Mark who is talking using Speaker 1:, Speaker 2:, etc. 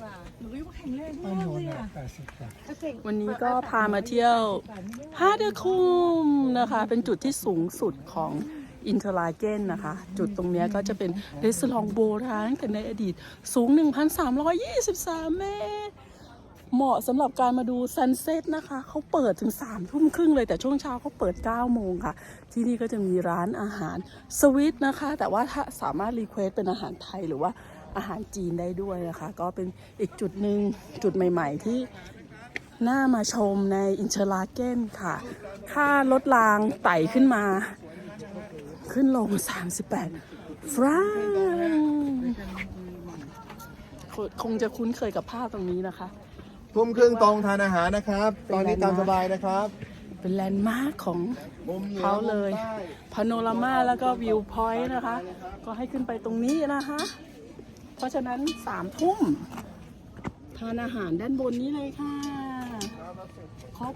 Speaker 1: กว่าหนูว่าแข็งแรงมากเลยอะ
Speaker 2: แปดสิบกว่า
Speaker 3: วันนี้ก็พามาเที่ยวฮาเดอร์คุมนะคะ เป็นจุดที่สูงสุดของอินเทอร์ลาเกนนะคะ จุดตรงเนี้ยก็จะเป็นเรสลองโบราณกันในอดีตสูง 1,323 เมตร เหมาะสำหรับการมาดูซันเซ็ตนะคะ เขาเปิดถึง3ทุ่มครึ่งเลยแต่ช่วงเช้าเขาเปิด 9 โมงค่ะ ที่นี่ก็จะมีร้านอาหารสวิตนะคะ แต่ว่าถ้าสามารถรีเควสเป็นอาหารไทยหรือว่า อาหารจีนได้ด้วยนะคะ ก็เป็นอีกจุดหนึ่งจุดใหม่ ๆ ที่น่ามาชมในอินเทอร์ลาเกนค่ะ ค่ารถรางไต่ขึ้นมา ขึ้นลง 38 ฟรังคงคงจะคุ้นเคยกับภาพตรงนี้นะคะ
Speaker 4: ทุ่มครึ่งตรงทานอาหารนะครับ ตอนนี้ตามสบายนะครับ
Speaker 3: เป็นแลนด์มาร์คของ
Speaker 4: มุมหนือ
Speaker 3: เขาเลย
Speaker 4: มุมใต้
Speaker 3: พาโนรามาแล้วก็วิวพอยต์นะคะ ก็ให้ขึ้นไปตรงนี้นะคะ เพราะฉะนั้นสามทุ่มทานอาหารด้านบนนี้เลยค่ะ ครบ